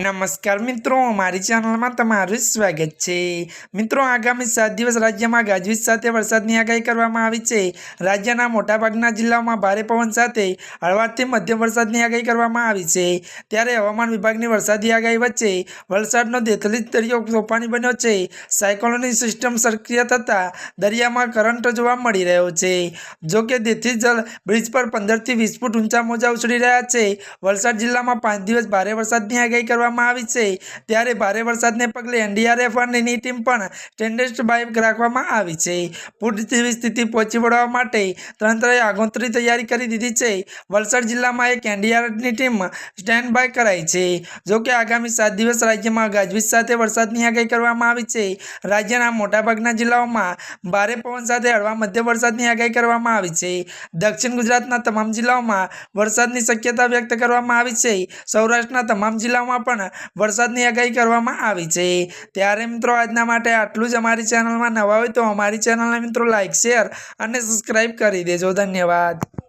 નમસ્કાર મિત્રો, મારી ચેનલમાં તમારું સ્વાગત છે. મિત્રો, આગામી સાત દિવસ રાજ્યમાં ગાજવીજ સાથે વરસાદની આગાહી કરવામાં આવી છે. રાજ્યના મોટાભાગના જિલ્લાઓમાં ભારે પવન સાથે હળવાથી મધ્યમ વરસાદની આગાહી કરવામાં આવી છે. ત્યારે હવામાન વિભાગની વરસાદી આગાહી વચ્ચે વલસાડનો દેથલી દરિયો તોફાની બન્યો છે. સાયક્લોનની સિસ્ટમ સક્રિય થતાં દરિયામાં કરંટ જોવા મળી રહ્યો છે. જોકે દેથી જલ બ્રિજ પર પંદરથી વીસ ફૂટ ઊંચા મોજા ઉછળી રહ્યા છે. વલસાડ જિલ્લામાં પાંચ દિવસ ભારે વરસાદની આગાહી કરવામાં આવી છે. ત્યારે ભારે વરસાદને પગલે એનડીઆરએફ અને ટીમ પણ સ્ટેન્ડર્ડ બાય રાખવામાં આવી છે. પૂર જેવી સ્થિતિ પહોંચી વળવા માટે તંત્રએ આગોતરી તૈયારી કરી દીધી છે. વલસાડ જિલ્લામાં એક એનડીઆરએફની ટીમ સ્ટેન્ડ બાય કરાઈ છે. જોકે આગામી સાત દિવસ રાજ્યમાં ગાજવીજ સાથે વરસાદની આગાહી કરવામાં આવી છે. રાજ્યના મોટાભાગના જિલ્લાઓમાં ભારે પવન સાથે હળવા મધ્ય વરસાદની આગાહી કરવામાં આવી છે. દક્ષિણ ગુજરાતના તમામ જિલ્લાઓમાં વરસાદની શક્યતા વ્યક્ત કરવામાં આવી છે. સૌરાષ્ટ્રના તમામ જિલ્લાઓમાં પણ વરસાદની આગાહી કરવામાં આવી છે. ત્યારે મિત્રો આજના માટે આટલું જ અમારી ચેનલમાં નવા હોય તો અમારી ચેનલને મિત્રો લાઇક શેર અને સબસ્ક્રાઈબ કરી દેજો. ધન્યવાદ.